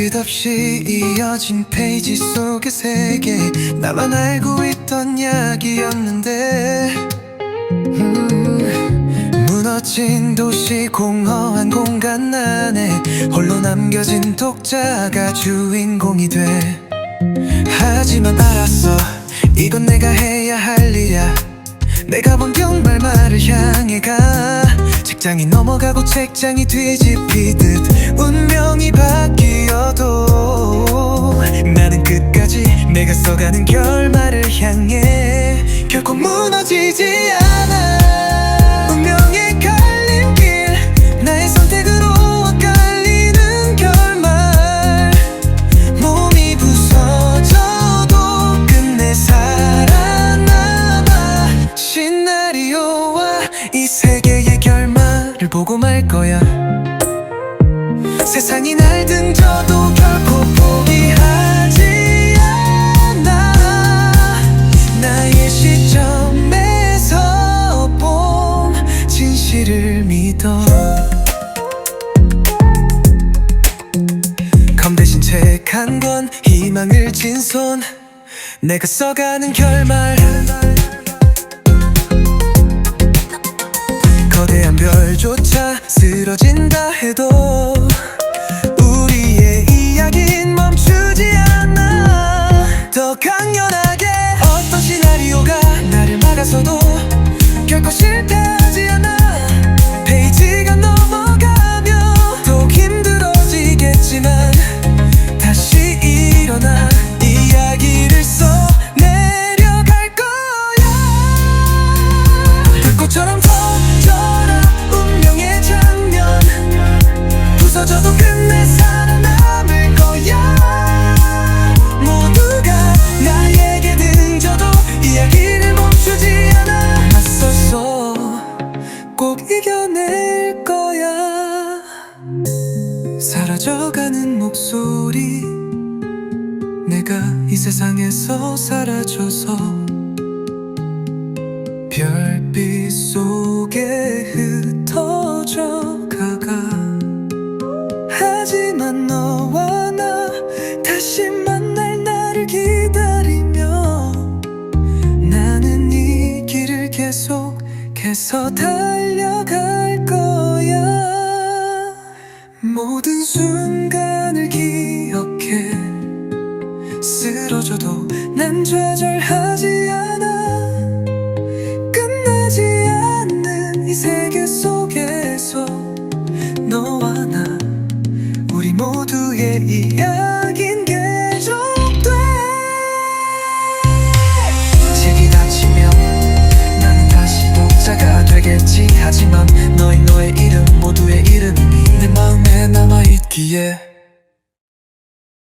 끝없이 이어진 페이지 속의 세계. 나만 알고 있던 이야기였는데. 음, 무너진 도시 공허한 공간 안에 홀로 남겨진 독자가 주인공이 돼. 하지만 알았어 이건 내가 해야 할 일이야. 내가 본 경말말을 향해 가 책장이 넘어가고 책장이 뒤집히듯 운명이 바뀌어도 나는 끝까지 내가 써가는 결말을 향해 결코 무너지지 않아 보고 말 거야. 세상이 날 등져도 결코 포기하지 않아. 나의 시점에서 본 진실을 믿어. 검 대신 책한 권 희망을 진 손. 내가 써가는 결말 쓰러진다 해도 우리의 이야기는 멈추지 않아. 더 강렬하게 어떤 시나리오가 나를 막아서도 결코 실패하지 않아 부서져도 끝내 살아남을 거야. 모두가 나에게 등져도 이야기를 멈추지 않아. 맞서서 꼭 이겨낼 거야. 사라져가는 목소리. 내가 이 세상에서 사라져서 별빛 속에 계속해서 달려갈 거야. 모든 순간을 기억해. 쓰러져도 난 좌절하지 않아. 끝나지 않는 이 세계 속에서 너와 나 우리 모두의 이야기